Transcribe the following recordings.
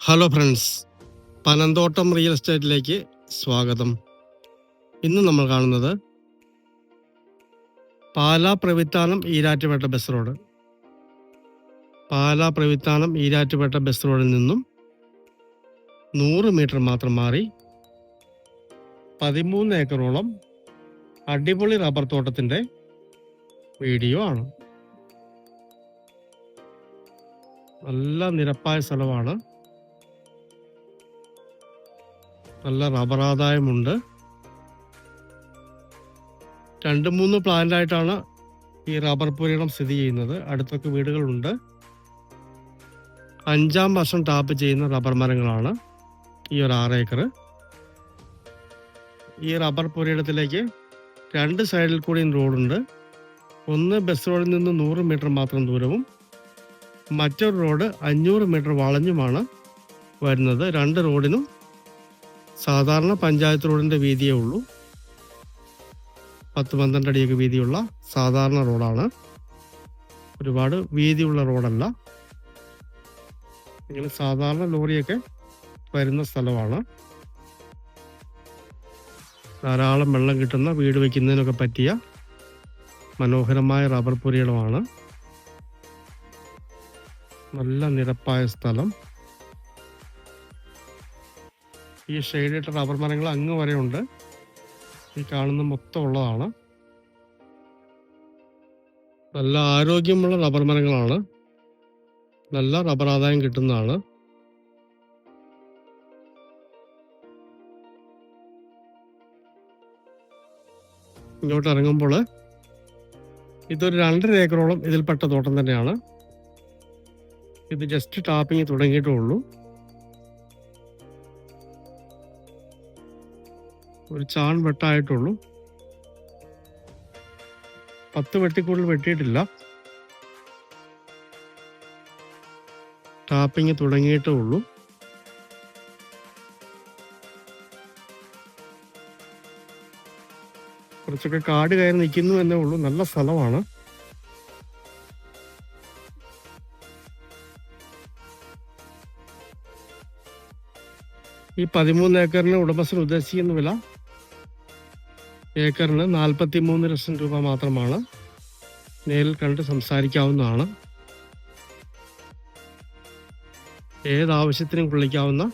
Hello friends Panamthottam real എസ്റ്റേറ്റിലേക്ക് സ്വാഗതം. ഇന്ന് നമ്മൾ കാണുന്നത് Pala Pravithanam Erattupetta bus road. Pala Pravithanam Erattupetta bus റോഡിൽ നിന്നും നൂറ് മീറ്റർ മാത്രം മാറി പതിമൂന്ന് ഏക്കറോളം അടിപൊളി റബ്ബർ തോട്ടത്തിന്റെ വീഡിയോ ആണ്. നല്ല നിരപ്പായ സ്ഥലമാണ്. നല്ല റബ്ബർ ആദായമുണ്ട്. രണ്ട് മൂന്ന് പ്ലാന്റായിട്ടാണ് ഈ റബ്ബർ പുരീണം സ്ഥിതി ചെയ്യുന്നത്. അടുത്തൊക്കെ വീടുകളുണ്ട്. അഞ്ചാം വർഷം ടാപ്പ് ചെയ്യുന്ന റബ്ബർ മരങ്ങളാണ് ഈ ഒരു ആറ് ഏക്കർ ഈ റബ്ബർ പുരയിടത്തിലേക്ക് രണ്ട് സൈഡിൽ കൂടിയും റോഡുണ്ട് ഒന്ന് ബസ് റോഡിൽ നിന്ന് നൂറ് മീറ്റർ മാത്രം ദൂരവും മറ്റൊരു റോഡ് അഞ്ഞൂറ് മീറ്റർ വളഞ്ഞുമാണ് വരുന്നത്. രണ്ട് റോഡിനും സാധാരണ പഞ്ചായത്ത് റോഡിന്റെ വീതിയേ ഉള്ളൂ. പത്ത് പന്ത്രണ്ട് അടിയൊക്കെ വീതിയുള്ള സാധാരണ റോഡാണ്. ഒരുപാട് വീതിയുള്ള റോഡല്ല. ഇങ്ങനെ സാധാരണ ലോറിയൊക്കെ വരുന്ന സ്ഥലമാണ്. ധാരാളം വെള്ളം കിട്ടുന്ന വീട് വയ്ക്കുന്നതിനൊക്കെ പറ്റിയ മനോഹരമായ റബ്ബർ പുരയിടമാണ് നല്ല നിരപ്പായ സ്ഥലം. ഈ ഷെയ്ഡിട്ട റബ്ബർ മരങ്ങൾ അങ്ങ് വരെ ഉണ്ട്. ഈ കാണുന്ന മൊത്തം ഉള്ളതാണ്. നല്ല ആരോഗ്യമുള്ള റബ്ബർ മരങ്ങളാണ്. നല്ല റബ്ബർ ആദായം കിട്ടുന്നതാണ്. ഇങ്ങോട്ട് ഇറങ്ങുമ്പോൾ ഇതൊരു രണ്ടര ഏക്കറോളം ഇതിൽപ്പെട്ട തോട്ടം തന്നെയാണ്. ഇത് ജസ്റ്റ് ടാപ്പിങ് തുടങ്ങിയിട്ടേ ഉള്ളൂ. ഒരു ചാൺ വെട്ടായിട്ടുള്ളൂ. പത്ത് വെട്ടിക്കൂടുതൽ വെട്ടിയിട്ടില്ല. ടാപ്പിങ് തുടങ്ങിയിട്ടേ ഉള്ളൂ. കുറച്ചൊക്കെ കാട് കയറി നിൽക്കുന്നു എന്നേ ഉള്ളൂ. നല്ല സ്ഥലമാണ്. ഈ പതിമൂന്ന് ഏക്കറിന് ഉടമസ്ഥൻ ഉദ്ദേശിക്കുന്ന വില ഏക്കറിന് നാൽപ്പത്തി മൂന്ന് ലക്ഷം രൂപ മാത്രമാണ് നേരിൽ കണ്ട് സംസാരിക്കാവുന്നതാണ്. ഏതാവശ്യത്തിനും കൊള്ളിക്കാവുന്ന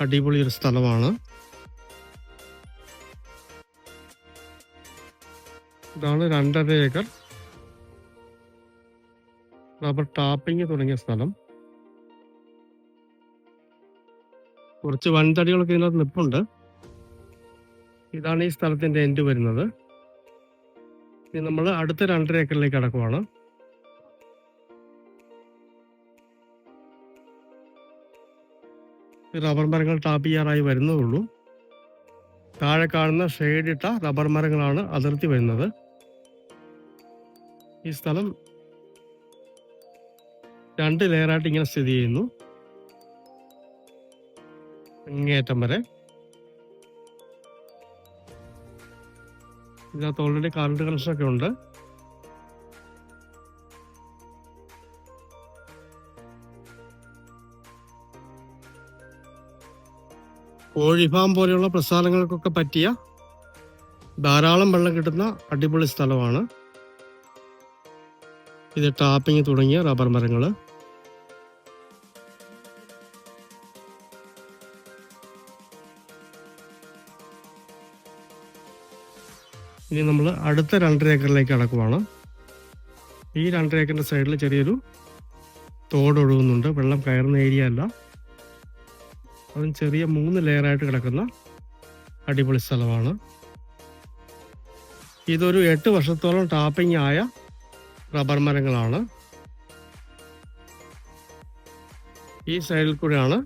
അടിപൊളി ഒരു സ്ഥലമാണ്. ഇതാണ് രണ്ടര ഏക്കർ റബ്ബർ ടാപ്പിംഗ് തുടങ്ങിയ സ്ഥലം. കുറച്ച് വൻതടികളൊക്കെ ഇതിനകത്ത് നിൽപ്പുണ്ട് ഇതാണ് ഈ സ്ഥലത്തിന്റെ എൻഡ് വരുന്നത്. ഇനി നമ്മൾ അടുത്ത രണ്ടര ഏക്കറിലേക്ക് അടക്കുവാണ് റബ്ബർ മരങ്ങൾ ടാപ്പ് ചെയ്യാറായി വരുന്നതുള്ളൂ. താഴെ കാണുന്ന ഷെയ്ഡിട്ട റബ്ബർ മരങ്ങളാണ് അതിർത്തി വരുന്നത്. ഈ സ്ഥലം രണ്ട് ലെയറായിട്ട് ഇങ്ങനെ സ്ഥിതി ചെയ്യുന്നു. അങ്ങേയറ്റം വരെ. ഇതിനകത്ത് ഓൾറെഡി കറണ്ട് കണക്ഷൻ ഒക്കെ ഉണ്ട്. കോഴിഫാം പോലെയുള്ള പ്രസ്ഥാനങ്ങൾക്കൊക്കെ പറ്റിയ ധാരാളം വെള്ളം കിട്ടുന്ന അടിപൊളി സ്ഥലമാണ്. ഇത് ടാപ്പിംഗ് തുടങ്ങിയ റബ്ബർ മരങ്ങൾ ഇനി നമ്മൾ അടുത്ത രണ്ടര ഏക്കറിലേക്ക് അടക്കുവാണ്. ഈ രണ്ടര ഏക്കറിന്റെ സൈഡിൽ ചെറിയൊരു തോടൊഴുകുന്നുണ്ട് വെള്ളം കയറുന്ന ഏരിയ അല്ല. അതും ചെറിയ മൂന്ന് ലെയറായിട്ട് കിടക്കുന്ന അടിപൊളി സ്ഥലമാണ്. ഇതൊരു എട്ട് വർഷത്തോളം ടാപ്പിംഗ് ആയ റബ്ബർ മരങ്ങളാണ്. ഈ സൈഡിൽ കൂടെയാണ്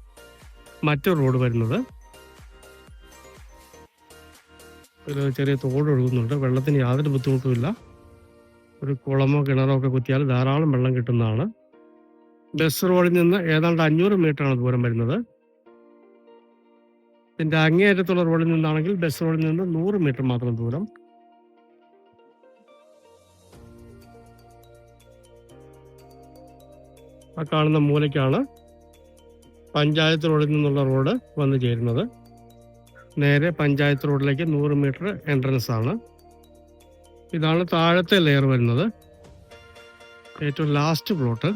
മറ്റൊരു റോഡ് വരുന്നത്. ഒരു ചെറിയ തോട് ഒഴുകുന്നുണ്ട്. വെള്ളത്തിന് യാതൊരു ബുദ്ധിമുട്ടുമില്ല. ഒരു കുളമോ കിണറോ ഒക്കെ കുത്തിയാൽ ധാരാളം വെള്ളം കിട്ടുന്നതാണ്. ബസ് റോഡിൽ നിന്ന് ഏതാണ്ട് അഞ്ഞൂറ് ആണ് ദൂരം വരുന്നത്. ഇതിന്റെ അങ്ങേയറ്റത്തുള്ള റോഡിൽ നിന്നാണെങ്കിൽ ബസ് റോഡിൽ നിന്ന് നൂറ് മീറ്റർ മാത്രം ദൂരം. ആ കാണുന്ന മൂലയ്ക്കാണ് പഞ്ചായത്ത് റോഡിൽ നിന്നുള്ള റോഡ് വന്നു ചേരുന്നത്. നേരെ പഞ്ചായത്ത് റോഡിലേക്ക് നൂറ് മീറ്റർ എൻട്രൻസ് ആണ്. ഇതാണ് താഴത്തെ ലെയർ വരുന്നത്. ഏറ്റവും last plot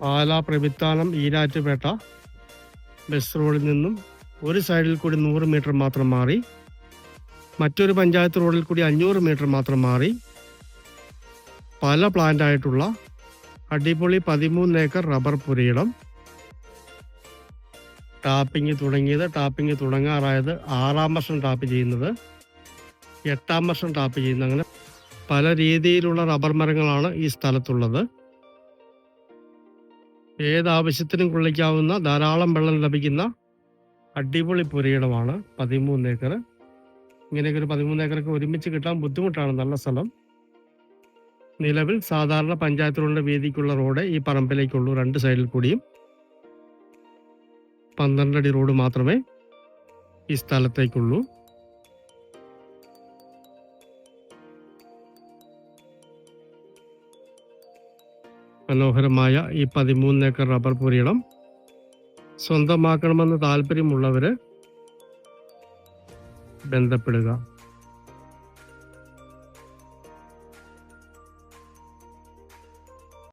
Pala Pravithanam Erattupetta bus റോഡിൽ നിന്നും ഒരു സൈഡിൽ കൂടി നൂറ് മീറ്റർ മാത്രം മാറി മറ്റൊരു പഞ്ചായത്ത് റോഡിൽ കൂടി അഞ്ഞൂറ് മീറ്റർ മാത്രം മാറി പല പ്ലാന്റായിട്ടുള്ള അടിപൊളി പതിമൂന്ന് ഏക്കർ റബ്ബർ പുരയിടം ടാപ്പിംഗ് തുടങ്ങിയത് ടാപ്പിംഗ് തുടങ്ങാറായത് ആറാം വർഷം ടാപ്പ് ചെയ്യുന്നത് എട്ടാം വർഷം ടാപ്പ് ചെയ്യുന്നത്. അങ്ങനെ പല രീതിയിലുള്ള റബ്ബർ മരങ്ങളാണ് ഈ സ്ഥലത്തുള്ളത്. ഏതാവശ്യത്തിനും കൊള്ളിക്കാവുന്ന ധാരാളം വെള്ളം ലഭിക്കുന്ന അടിപൊളി പുരയിടമാണ് പതിമൂന്ന് ഏക്കർ. ഇങ്ങനെയൊക്കെ ഒരു പതിമൂന്ന് ഏക്കറൊക്കെ ഒരുമിച്ച് കിട്ടാൻ ബുദ്ധിമുട്ടാണ് നല്ല സ്ഥലം. നിലവിൽ സാധാരണ പഞ്ചായത്ത് റോഡിന്റെ വീതിക്കുള്ള റോഡ് ഈ പറമ്പിലേക്കുള്ളൂ രണ്ട് സൈഡിൽ കൂടിയും. പന്ത്രണ്ടടി റോഡ് മാത്രമേ ഈ സ്ഥലത്തേക്കുള്ളൂ. മനോഹരമായ ഈ പതിമൂന്ന് ഏക്കർ റബ്ബർ പുരീടം സ്വന്തമാക്കണമെന്ന് താല്പര്യമുള്ളവര് ബന്ധപ്പെടുക.